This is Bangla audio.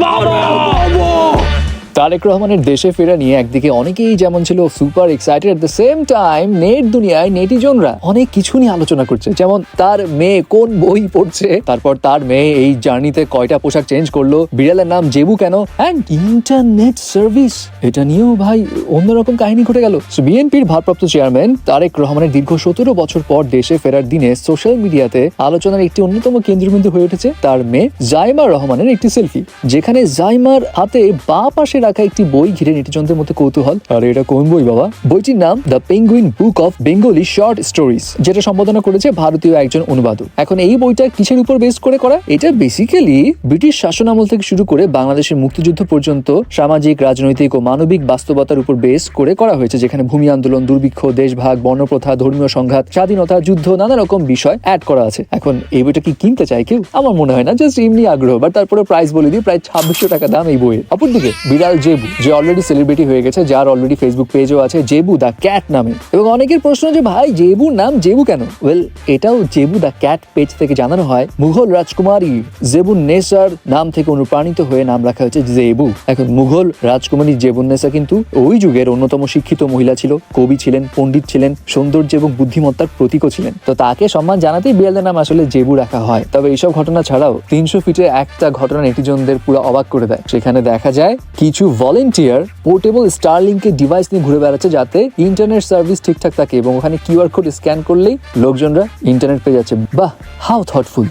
Bộ. তারেক রহমানের দেশে ফেরা নিয়ে একদিকে অনেকেই যেমন ছিল super excited the same time net দুনিয়ায় নেটিজনরা অনেক কিছু নিয়ে আলোচনা করছে। যেমন তার মেয়ে কোন বই পড়ছে? তারপর তার মেয়ে এই জার্নিতে কয়টা পোশাক চেঞ্জ করল? বিড়ালের নাম জেবু কেন? অ্যান্ড ইন্টারনেট সার্ভিস এটা নিয়েও ভাই অন্যরকম কাহিনী ঘটে গেল। বিএনপির ভারপ্রাপ্ত চেয়ারম্যান তারেক রহমানের দীর্ঘ সতেরো বছর পর দেশে ফেরার দিনে সোশ্যাল মিডিয়াতে আলোচনার একটি অন্যতম কেন্দ্রবিন্দু হয়ে উঠেছে তার মেয়ে জাইমা রহমানের একটি সেলফি। যেখানে জাইমার হাতে বা পাশে রাখা একটি বই ঘিরে নেটিজনদের মধ্যে কৌতূহল। আরে এটা কোন বই বাবা? বইটির নাম the Penguin book of Bengali short stories যেটা সম্পাদনা করেছে ভারতীয় একজন অনুবাদক। এখন এই বইটা কিসের উপর বেস করে করা? এটা বেসিক্যালি ব্রিটিশ শাসন আমল থেকে শুরু করে বাংলাদেশের মুক্তিযুদ্ধ পর্যন্ত সামাজিক রাজনৈতিক ও মানবিক বাস্তবতার উপর বেস করে করা হয়েছে যেখানে ভূমি আন্দোলন দুর্ভিক্ষ দেশভাগ বর্ণপ্রথা ধর্মীয় সংঘাত স্বাধীনতা যুদ্ধ নানা রকম বিষয় অ্যাড করা আছে। এখন এই বইটা কি কিনতে চায় কেউ? আমার মনে হয় না জাস্ট এমনি আগ্রহ বাট তারপরে প্রাইস বলে দিই প্রায় ছাব্বিশশো টাকা দাম এই বইয়ের। অপরদিকে বিড়াল জেবু যে অলরেডি সেলিব্রিটি হয়ে গেছে, যার অলরেডি ফেসবুক পেজও আছে জেবু দ্য ক্যাট নামে। এবং অনেকের প্রশ্ন যে, ভাই জেবুর নাম জেবু কেন? ওয়েল এটাও জেবু দ্য ক্যাট পেজ থেকে জানানো হয়। মুঘল রাজকুমারী জেবুন নেসার নাম থেকে অনুপ্রাণিত হয়ে নাম রাখা হয়েছে জেবু এখন মুঘল রাজকুমারী জেবুন নেসা কিন্তু ওই যুগের অন্যতম শিক্ষিত মহিলা ছিল। কবি ছিলেন, পণ্ডিত ছিলেন, সৌন্দর্য এবং বুদ্ধিমত্তার প্রতীকও ছিলেন। তো তাকে সম্মান জানাতেই বিড়ালের নাম আসলে জেবু রাখা হয়। তবে এইসব ঘটনা ছাড়াও তিনশো ফিটে একটা ঘটনা নেটিজনদের পুরো অবাক করে দেয়। সেখানে দেখা যায় কিছু ভলেন্টিয়ার পোর্টেবল স্টারলিংকে ডিভাইস নিয়ে ঘুরে বেড়াচ্ছে যাতে ইন্টারনেট সার্ভিস ঠিকঠাক থাকে এবং ওখানে কিউআর কোড স্ক্যান করলেই লোকজনরা ইন্টারনেট পেয়ে যাচ্ছে। বাহ হাউ থটফুল